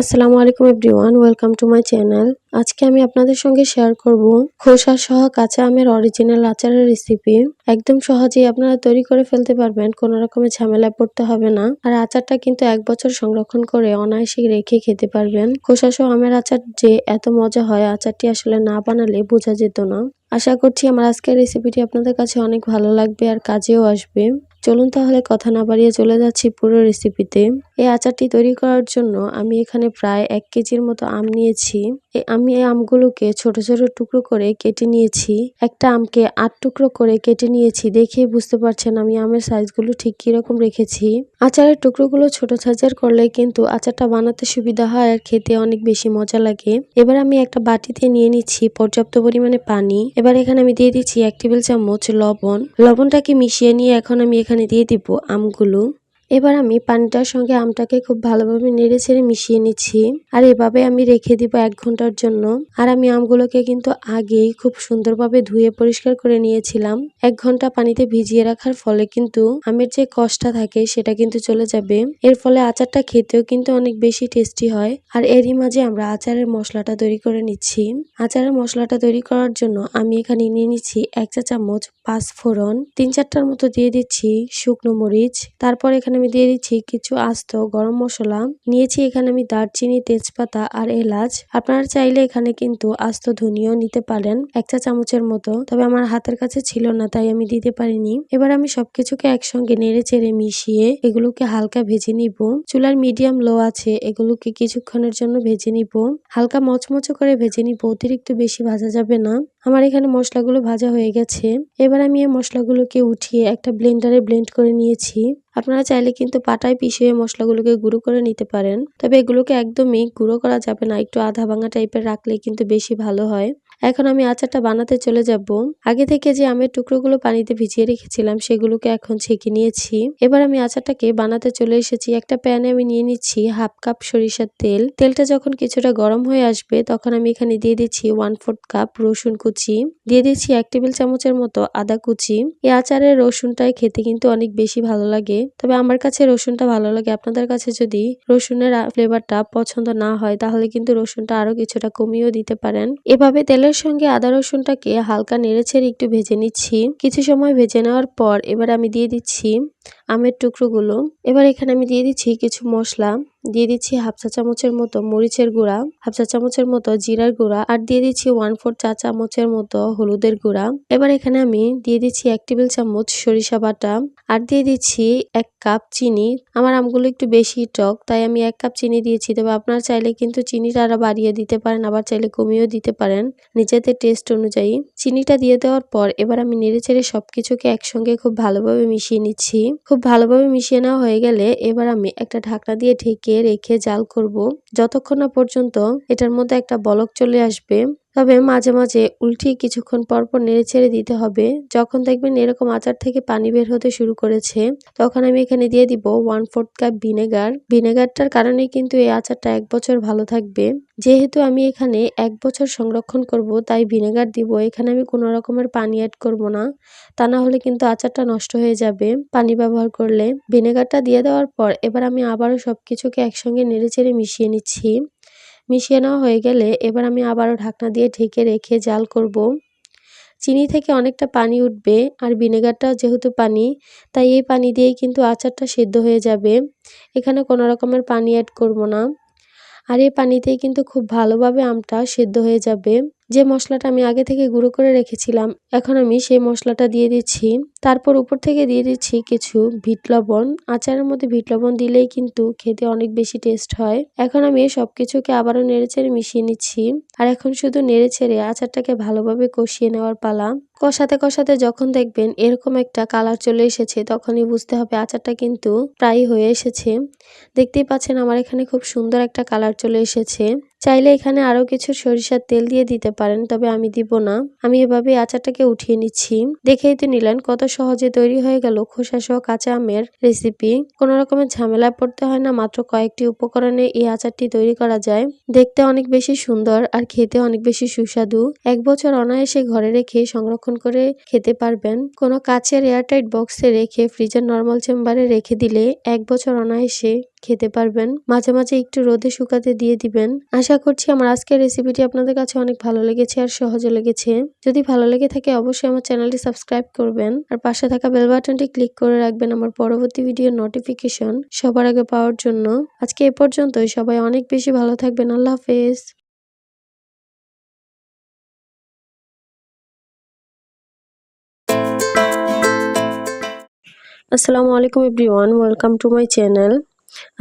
আসসালামু আলাইকুম everyone, welcome to my channel. আজকে আমি আপনাদের সঙ্গে শেয়ার করব খোসা সহ কাঁচা আমের অরিজিনাল আচারের রেসিপি একদম সহজেই আপনারা তৈরি করে ফেলতে পারবেন, কোনো রকমের ঝামেলায় পড়তে হবে না। আর আচারটা কিন্তু এক বছর সংরক্ষণ করে অনায়াসে রেখে খেতে পারবেন। খোসা সহ আমের আচার যে এত মজা হয়, আচারটি আসলে না বানালে বোঝা যেত না। আশা করছি আমার আজকের রেসিপিটি আপনাদের কাছে অনেক ভালো লাগবে আর কাজেও আসবে। চলুন তাহলে কথা না বাড়িয়ে চলে যাচ্ছি পুরো রেসিপিতে এই আচারটি তৈরি করার জন্য আমি এখানে প্রায় এক কেজির মতো আম নিয়েছি। আমি এই আমগুলোকে ছোট ছোট টুকরো করে কেটে নিয়েছি। একটা আমকে আট টুকরো করে কেটে নিয়েছি। দেখেই বুঝতে পারছেন আমি আমের সাইজগুলো ঠিক কীরকম রেখেছি। আচারের টুকরোগুলো ছোট সাইজের করলে কিন্তু আচারটা বানাতে সুবিধা হয় আর খেতে অনেক বেশি মজা লাগে। এবার আমি একটা বাটিতে নিয়ে নিচ্ছি পর্যাপ্ত পরিমাণে পানি। এবার এখানে আমি দিয়ে দিচ্ছি এক টেবিল চামচ লবণ। লবণটাকে মিশিয়ে নিয়ে এখন আমি এখানে দিয়ে দিব আমগুলো। এবার আমি পানিটার সঙ্গে আমটাকে খুব ভালোভাবে নেড়ে ছেড়ে মিশিয়ে নিচ্ছি। আর এভাবে আমি রেখে দিব এক ঘণ্টার জন্য। আর আমি আমগুলোকে কিন্তু আগেই খুব সুন্দরভাবে ধুয়ে পরিষ্কার করে নিয়েছিলাম। এক ঘণ্টা পানিতে ভিজিয়ে রাখার ফলে কিন্তু আমের যে কষ্টটা থাকে সেটা কিন্তু চলে যাবে। এর ফলে আচারটা খেতেও কিন্তু অনেক বেশি টেস্টি হয়। আর এরই মাঝে আমরা আচারের মশলাটা তৈরি করে নিচ্ছি। আচারের মশলাটা তৈরি করার জন্য আমি এখানে নিয়ে নিচ্ছি এক চা চামচ পাঁচ ফোড়ন তিন চারটার মতো দিয়ে দিচ্ছি শুকনো মরিচ। তারপর এখানে আমি দিয়ে দিচ্ছি কিছু আস্ত গরম মশলা। নিয়েছি এখানে আমি দারচিনি, তেজপাতা আর এলাচ। আপনারা চাইলে এখানে কিন্তু আস্ত ধনিয়াও নিতে পারেন, এক চা চামচের মতো। তবে আমার হাতের কাছে ছিল না, তাই আমি দিতে পারিনি। এবার আমি সবকিছুকে একসঙ্গে নেড়ে চেড়ে মিশিয়ে এগুলোকে হালকা ভেজে নিব। চুলার মিডিয়াম লো আছে, এগুলোকে কিছুক্ষণের জন্য ভেজে নিব। হালকা মচমচো করে ভেজে নিব, অতিরিক্ত বেশি ভাজা যাবে না। আমার এখানে মশলাগুলো ভাজা হয়ে গেছে। এবার আমি এই মশলাগুলোকে উঠিয়ে একটা ব্লেন্ডারে ব্লেন্ড করে নিয়েছি। আপনারা চাইলে কিন্তু পাটায় পিষিয়ে মশলাগুলোকে গুঁড়ো করে নিতে পারেন। তবে এগুলোকে একদমই গুঁড়ো করা যাবে না, একটু আধা ভাঙা টাইপের রাখলে কিন্তু বেশি ভালো হয়। এখন আমি আচারটা বানাতে চলে যাব। আগে থেকে যে আমের টুকরোগুলো পানিতে ভিজিয়ে রেখেছিলাম, সেগুলোকে এখন ছেঁকে নিয়েছি। এবার আমি আচারটাকে বানাতে চলে এসেছি। একটা প্যানে আমি নিয়ে নিচ্ছি হাফ কাপ সরিষার তেল। তেলটা যখন কিছুটা গরম হয়ে আসবে, তখন আমি এখানে দিয়ে দিচ্ছি ওয়ান ফোর্থ কাপ রসুন কুচি। দিয়ে দিচ্ছি এক টেবিল চামচের মতো আদা কুচি। এই আচারের রসুনটাই খেতে কিন্তু অনেক বেশি ভালো লাগে। তবে আমার কাছে রসুনটা ভালো লাগে। আপনাদের কাছে যদি রসুনের ফ্লেভারটা পছন্দ না হয়, তাহলে কিন্তু রসুনটা আরও কিছুটা কমিয়েও দিতে পারেন। এভাবে তেলের সঙ্গে আদা রসুনটাকে হালকা নেড়েছেড়ে একটু ভেজে নিচ্ছি। কিছু সময় ভেজে নেওয়ার পর এবার আমি দিয়ে দিচ্ছি আমের টুকরোগুলো। এবার এখানে আমি দিয়ে দিচ্ছি কিছু মশলা। দিয়ে দিচ্ছি হাফ চা চামচের মতো মরিচের গুঁড়া, হাফ চা চামচের মতো জিরার গুঁড়া আর দিয়ে দিচ্ছি ওয়ান ফোর চা চামচের মতো হলুদের গুঁড়া। এবার এখানে আমি দিয়ে দিচ্ছি এক টেবিল চামচ সরিষা বাটা আর দিয়ে দিচ্ছি এক কাপ চিনি। আমার আমগুলো একটু বেশি টক, তাই আমি এক কাপ চিনি দিয়েছি। তবে আপনার চাইলে কিন্তু চিনিটা আরও বাড়িয়ে দিতে পারেন, আবার চাইলে কমিয়েও দিতে পারেন নিজেদের টেস্ট অনুযায়ী। চিনিটা দিয়ে দেওয়ার পর এবার আমি নেড়ে চেড়ে সবকিছুকে একসঙ্গে খুব ভালোভাবে মিশিয়ে নিচ্ছি। খুব ভালোভাবে মিশিয়ে নেওয়া হয়ে গেলে এবার আমি একটা ঢাকনা দিয়ে ঢেকে রেখে জাল করব। যতক্ষণ না পর্যন্ত এটার মধ্যে একটা বলক চলে আসবে তবে মাঝে মাঝে উল্টিয়ে কিছুক্ষণ পরপর নেড়ে ছেড়ে দিতে হবে। যখন দেখবেন এরকম আচার থেকে পানি বের হতে শুরু করেছে, তখন আমি এখানে দিয়ে দিব ওয়ান ফোর্থ কাপ ভিনেগার। ভিনেগারটার কারণে কিন্তু এই আচারটা এক বছর ভালো থাকবে। যেহেতু আমি এখানে এক বছর সংরক্ষণ করব, তাই ভিনেগার দিব। এখানে আমি কোনো রকমের পানি অ্যাড করব না। তা না হলে কিন্তু আচারটা নষ্ট হয়ে যাবে পানি ব্যবহার করলে। ভিনেগারটা দিয়ে দেওয়ার পর এবার আমি আবারও সব কিছুকে একসঙ্গে নেড়ে চেড়ে মিশিয়ে নিচ্ছি। মিশিয়ে নেওয়া হয়ে গেলে এবার আমি আবারও ঢাকনা দিয়ে ঢেকে রেখে জাল করব। চিনি থেকে অনেকটা পানি উঠবে আর ভিনেগারটা যেহেতু পানি, তাই এই পানি দিয়েই কিন্তু আচারটা সেদ্ধ হয়ে যাবে। এখানে কোনো রকমের পানি অ্যাড করব না। আর এই পানিতেই কিন্তু খুব ভালোভাবে আমটা সেদ্ধ হয়ে যাবে। যে মশলাটা আমি আগে থেকে গুঁড়ো করে রেখেছিলাম, এখন আমি সেই মশলাটা দিয়ে দিচ্ছি। তারপর উপর থেকে দিয়ে দিচ্ছি কিছু ভিট লবণ। আচারের মধ্যে ভিট লবণ দিলেই কিন্তু খেতে অনেক বেশি টেস্ট হয়। এখন আমি সব কিছুকে আবারও নেড়ে নেড়েচেড়ে মিশিয়ে নিচ্ছি। আর এখন শুধু নেড়ে ছেড়ে আচারটাকে ভালোভাবে কষিয়ে নেওয়ার পালা। কষাতে কষাতে যখন দেখবেন এরকম একটা কালার চলে এসেছে, তখনই বুঝতে হবে আচারটা কিন্তু প্রায় হয়ে এসেছে। দেখতেই পাচ্ছেন আমার এখানে খুব সুন্দর একটা কালার চলে এসেছে। চাইলে এখানে আরও কিছু সরিষার তেল দিয়ে দিতে পারেন, তবে আমি দিব না। আমি এভাবে আচারটাকে উঠিয়ে নিচ্ছি। দেখেই তো নিলেন কত সহজে তৈরি হয়ে গেল খোসা সহ কাঁচা আমের রেসিপি কোনো রকমের ঝামেলায় পড়তে হয় না, মাত্র কয়েকটি উপকরণে এই আচারটি তৈরি করা যায়। দেখতে অনেক বেশি সুন্দর আর খেতে অনেক বেশি সুস্বাদু। এক বছর অনায়াসে ঘরে রেখে সংরক্ষণ সংরক্ষণ করে খেতে পারবেন। কোনো কাচের এয়ারটাইট বক্সে রেখে ফ্রিজের নর্মাল চেম্বারে রেখে দিলে এক বছর অনায়াসে খেতে পারবেন। মাঝে মাঝে একটু রোদে শুকাতে দিয়ে দিবেন। আশা করছি আমার আজকের রেসিপিটি আপনাদের কাছে অনেক ভালো লেগেছে আর সহজে লেগেছে। যদি ভালো লেগে থাকে অবশ্যই আমার চ্যানেলটি সাবস্ক্রাইব করবেন। আর পাশে থাকা বেল বাটনটি ক্লিক করে রাখবেন আমার পরবর্তী ভিডিওর নোটিফিকেশন সবার আগে পাওয়ার জন্য। আজকে এ পর্যন্তই। সবাই অনেক বেশি ভালো থাকবেন। আল্লাহ হাফেজ। আসসালামু আলাইকুম everyone, welcome to my channel.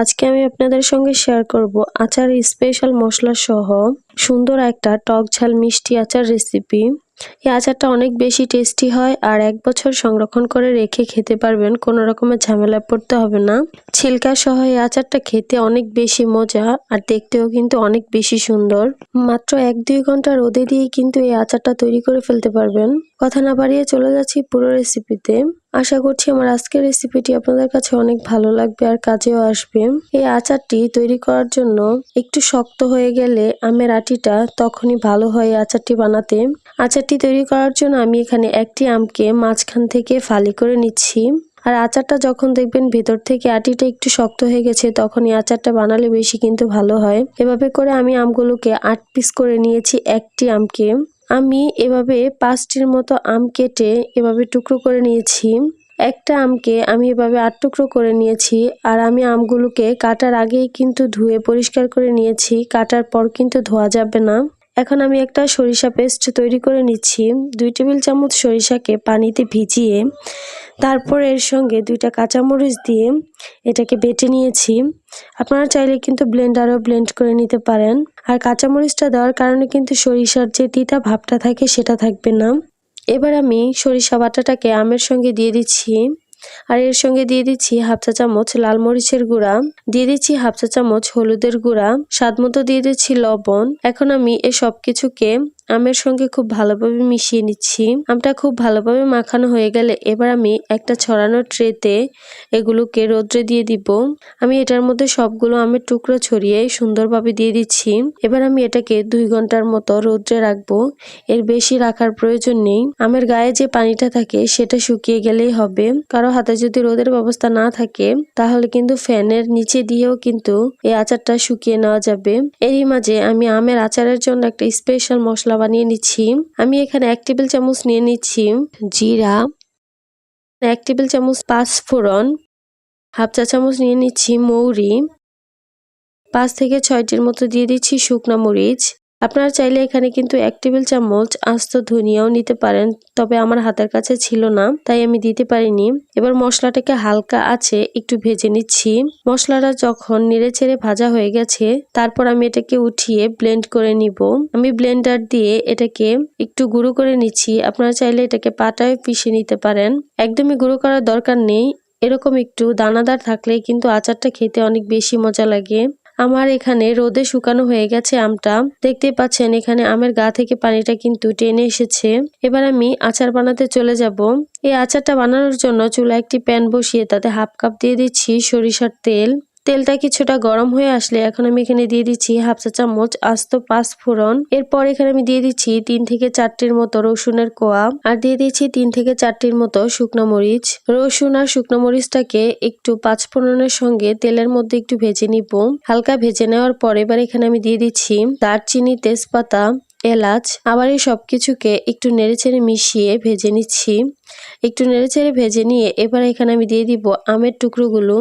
আজকে আমি আপনাদের সঙ্গে শেয়ার করব আচার স্পেশাল মশলা সহ সুন্দর একটা টক ঝাল মিষ্টি আচার রেসিপি। এই আচারটা অনেক বেশি টেস্টি হয় আর এক বছর সংরক্ষণ করে রেখে খেতে পারবেন, কোনো রকমের ঝামেলা পড়তে হবে না। ছিলকা সহ এই আচারটা খেতে অনেক বেশি মজা আর দেখতেও কিন্তু অনেক বেশি সুন্দর। মাত্র এক দুই ঘণ্টা রোদে দিয়ে কিন্তু এই আচারটা তৈরি করে ফেলতে পারবেন। কথা না বাড়িয়ে চলে যাচ্ছি পুরো রেসিপিতে। আশা করছি আমার আজকের রেসিপিটি আপনাদের কাছে অনেক ভালো লাগবে আর কাজেও আসবে। এই আচারটি তৈরি করার জন্য একটু শক্ত হয়ে গেলে আমের আটিটা তখনই ভালো হয় আচারটি বানাতে। আচারটি তৈরি করার জন্য আমি এখানে একটি আমকে মাঝখান থেকে ফালি করে নিচ্ছি। আর আচারটা যখন দেখবেন ভেতর থেকে আটিটা একটু শক্ত হয়ে গেছে তখন এই আচারটা বানালে বেশি কিন্তু ভালো হয়। এভাবে করে আমি আমগুলোকে আট পিস করে নিয়েছি একটি আমকে। আমি এভাবে পাঁচটির মতো আম কেটে এভাবে টুকরো করে নিয়েছি। একটা আমকে আমি এভাবে আট টুকরো করে নিয়েছি আর আমি আমগুলোকে কাটার আগেই কিন্তু ধুয়ে পরিষ্কার করে নিয়েছি। কাটার পর কিন্তু ধোয়া যাবে না। এখন আমি একটা সরিষা পেস্ট তৈরি করে নিচ্ছি। দুই টেবিল চামচ সরিষাকে পানিতে ভিজিয়ে তারপর এর সঙ্গে দুইটা কাঁচামরিচ দিয়ে এটাকে বেটে নিয়েছি। আপনারা চাইলে কিন্তু ব্লেন্ডারও ব্লেন্ড করে নিতে পারেন। আর কাঁচামরিচটা দেওয়ার কারণে কিন্তু সরিষার যে তিতা ভাবটা থাকে সেটা থাকবে না। এবার আমি সরিষা বাটাটাকে আমের সঙ্গে দিয়ে দিচ্ছি। আর এর সঙ্গে দিয়ে দিচ্ছি হাফ চা চামচ লাল মরিচের গুঁড়া। দিয়ে দিচ্ছি হাফ চা চামচ হলুদের গুঁড়া। স্বাদ মতো দিয়ে দিচ্ছি লবণ। এখন আমি এ সব কিছুকে আমের সঙ্গে খুব ভালোভাবে মিশিয়ে নিচ্ছি। আমটা খুব ভালোভাবে মাখানো হয়ে গেলে এবার আমি একটা ছড়ানো ট্রেতে এগুলোকে রোদ্রে দিয়ে দিব। আমি এটার মধ্যে সবগুলো আমের টুকরো ছড়িয়ে সুন্দরভাবে দিয়ে দিচ্ছি। এবার আমি এটাকে দুই ঘণ্টার মতো রোদ্রে রাখব। এর বেশি রাখার প্রয়োজন নেই। আমের গায়ে যে পানিটা থাকে সেটা শুকিয়ে গেলেই হবে। কারও হাতে যদি রোদের ব্যবস্থা না থাকে, তাহলে কিন্তু ফ্যানের নিচে দিয়েও কিন্তু এই আচারটা শুকিয়ে নেওয়া যাবে। এরই মাঝে আমি আমের আচারের জন্য একটা স্পেশাল মশলা বানিয়ে নিচ্ছি। আমি এখানে এক টেবিল চামচ নিয়ে নিচ্ছি জিরা, এক টেবিল চামচ পাঁচ ফোড়ন, হাফ চা চামচ নিয়ে নিচ্ছি মৌরি, পাঁচ থেকে ছয়টির মতো দিয়ে দিচ্ছি শুকনা মরিচ। আপনারা চাইলে এখানে কিন্তু এক টেবিল চামচ আস্ত ধনিয়াও নিতে পারেন, তবে আমার হাতের কাছে ছিল না, তাই আমি দিতে পারিনি। এবার মশলাটাকে হালকা আছে একটু ভেজে নিচ্ছি। মশলাটা যখন নেড়ে ছেড়ে ভাজা হয়ে গেছে, তারপর আমি এটাকে উঠিয়ে ব্লেন্ড করে নিব। আমি ব্লেন্ডার দিয়ে এটাকে একটু গুঁড়ো করে নিচ্ছি। আপনারা চাইলে এটাকে পাটায় পিষে নিতে পারেন। একদমই গুঁড়ো করার দরকার নেই। এরকম একটু দানাদার থাকলে কিন্তু আচারটা খেতে অনেক বেশি মজা লাগে। আমার এখানে রোদে শুকানো হয়ে গেছে আমটা। দেখতে পাচ্ছেন, এখানে আমের গা থেকে পানিটা কিন্তু টেনে এসেছে। এবার আমি আচার বানাতে চলে যাব। এই আচারটা বানানোর জন্য চুলা একটি প্যান বসিয়ে তাতে হাফ কাপ দিয়ে দিচ্ছি সরিষার তেল। তেলটা কিছুটা গরম হয়ে আসলে এখন আমি এখানে দিয়ে দিচ্ছি হাফ চা চামচ আস্ত পাঁচ ফোড়ন এরপর এখানে আমি দিয়ে দিচ্ছি তিন থেকে চারটির মতো রসুনের কোয়া আর দিয়ে দিচ্ছি তিন থেকে চারটির মতো শুকনো মরিচ। রসুন আর শুকনো মরিচটাকে একটু পাঁচ ফোড়নের সঙ্গে তেলের মধ্যে একটু ভেজে নিব। হালকা ভেজে নেওয়ার পর এবার এখানে আমি দিয়ে দিচ্ছি দারচিনি, তেজপাতা, এলাচ। আবার এই সব কিছুকে একটু নেড়েচেড়ে মিশিয়ে ভেজে নিচ্ছি। একটু নেড়েচেড়ে ভেজে নিয়ে এবার এখানে আমি দিয়ে দিব আমের টুকরোগুলো।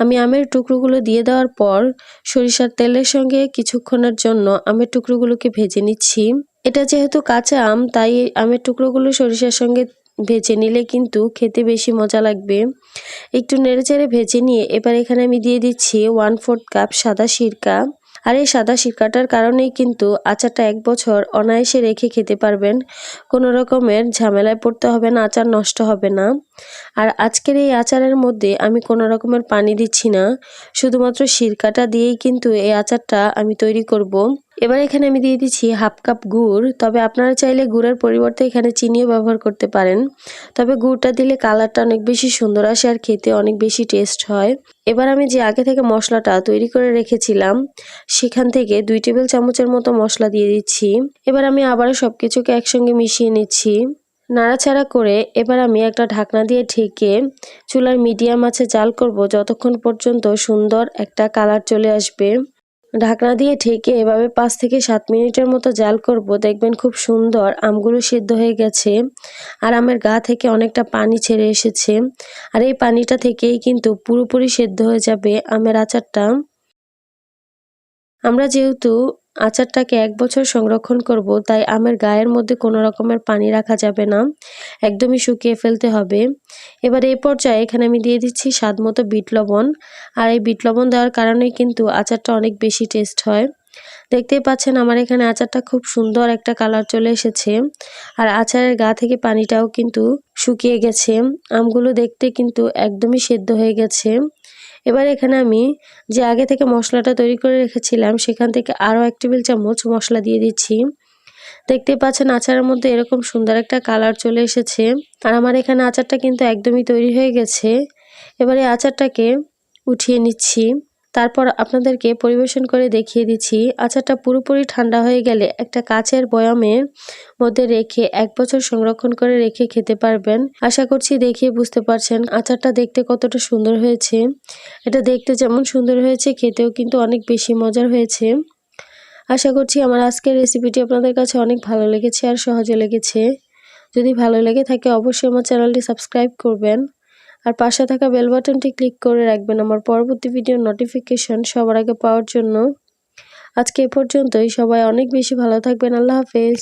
আমি আমের টুকরোগুলো দিয়ে দেওয়ার পর সরিষার তেলের সঙ্গে কিছুক্ষণের জন্য আমের টুকরোগুলোকে ভেজে নিচ্ছি। এটা যেহেতু কাঁচা আম, তাই আমের টুকরোগুলো সরিষার সঙ্গে ভেজে নিলে কিন্তু খেতে বেশি মজা লাগবে। একটু নেড়েচেড়ে ভেজে নিয়ে এবার এখানে আমি দিয়ে দিচ্ছি ওয়ান ফোর্থ কাপ সাদা সিরকা। আর এই সাদা সিরকাটার কারণেই কিন্তু আচারটা এক বছর অনায়াসে রেখে খেতে পারবেন। কোনো রকমের ঝামেলায় পড়তে হবে না, আচার নষ্ট হবে না। আর আজকের এই আচারের মধ্যে আমি কোনো রকমের পানি দিচ্ছি না। শুধুমাত্র শিরকাটা দিয়েই কিন্তু এই আচারটা আমি তৈরি করব। এবার এখানে আমি দিয়ে দিচ্ছি হাফ কাপ গুড়। তবে আপনারা চাইলে গুড়ের পরিবর্তে এখানে চিনিও ব্যবহার করতে পারেন। তবে গুড়টা দিলে কালারটা অনেক বেশি সুন্দর আসে আর খেতে অনেক বেশি টেস্ট হয়। এবার আমি যে আগে থেকে মশলাটা তৈরি করে রেখেছিলাম, সেখান থেকে দুই টেবিল চামচের মতো মশলা দিয়ে দিচ্ছি। এবার আমি আবারও সব কিছুকে একসঙ্গে মিশিয়ে নিচ্ছি। নাড়াচাড়া করে এবার আমি একটা ঢাকনা দিয়ে ঢেকে চুলার মিডিয়াম আছে জাল করব, যতক্ষণ পর্যন্ত সুন্দর একটা কালার চলে আসবে। ঢাকনা দিয়ে ঠেকে এভাবে পাঁচ থেকে সাত মিনিটের মতো জাল করব। দেখবেন খুব সুন্দর আমগুলো সিদ্ধ হয়ে গেছে আর আমের গা থেকে অনেকটা পানি ছেড়ে এসেছে। আর এই পানিটা থেকেই কিন্তু পুরোপুরি সেদ্ধ হয়ে যাবে আমের আচারটা। আমরা যেহেতু আচারটাকে এক বছর সংরক্ষণ করব, তাই আমের গায়ের মধ্যে কোনো রকমের পানি রাখা যাবে না। একদমই শুকিয়ে ফেলতে হবে। এবার এই পর্যায়ে এখানে আমি দিয়ে দিচ্ছি স্বাদ মতো বিট লবণ। আর এই বিট লবণ দেওয়ার কারণে কিন্তু আচারটা অনেক বেশি টেস্ট হয়। দেখতেই পাচ্ছেন আমার এখানে আচারটা খুব সুন্দর একটা কালার চলে এসেছে। আর আচারের গা থেকে পানিটাও কিন্তু শুকিয়ে গেছে। আমগুলো দেখতে কিন্তু একদমই সেদ্ধ হয়ে গেছে। এবার এখানে আমি যে আগে থেকে মশলাটা তৈরি করে রেখেছিলাম, সেখান থেকে আরও এক টেবিল চামচ মশলা দিয়ে দিচ্ছি। দেখতে পাচ্ছেন আচারের মধ্যে এরকম সুন্দর একটা কালার চলে এসেছে। আর আমার এখানে আচারটা কিন্তু একদমই তৈরি হয়ে গেছে। এবারে আচারটাকে উঠিয়ে নিচ্ছি। তারপর আপনাদেরকে পরিবেশন করে দেখিয়ে দিচ্ছি। আচারটা পুরোপুরি ঠান্ডা হয়ে গেলে একটা কাচের বয়ামের মধ্যে রেখে এক বছর সংরক্ষণ করে রেখে খেতে পারবেন। আশা করছি দেখিয়ে বুঝতে পারছেন আচারটা দেখতে কতটা সুন্দর হয়েছে। এটা দেখতে যেমন সুন্দর হয়েছে, খেতেও কিন্তু অনেক বেশি মজার হয়েছে। আশা করছি আমার আজকের রেসিপিটি আপনাদের কাছে অনেক ভালো লেগেছে আর সহজে লেগেছে। যদি ভালো লেগে থাকে অবশ্যই আমার চ্যানেলটি সাবস্ক্রাইব করবেন। আর পাশে থাকা বেল বাটনটি ক্লিক করে রাখবেন আমার পরবর্তী ভিডিওর নোটিফিকেশন সবার আগে পাওয়ার জন্য। আজকে এ পর্যন্তই, সবাই অনেক বেশি ভালো থাকবেন, আল্লাহ হাফেজ।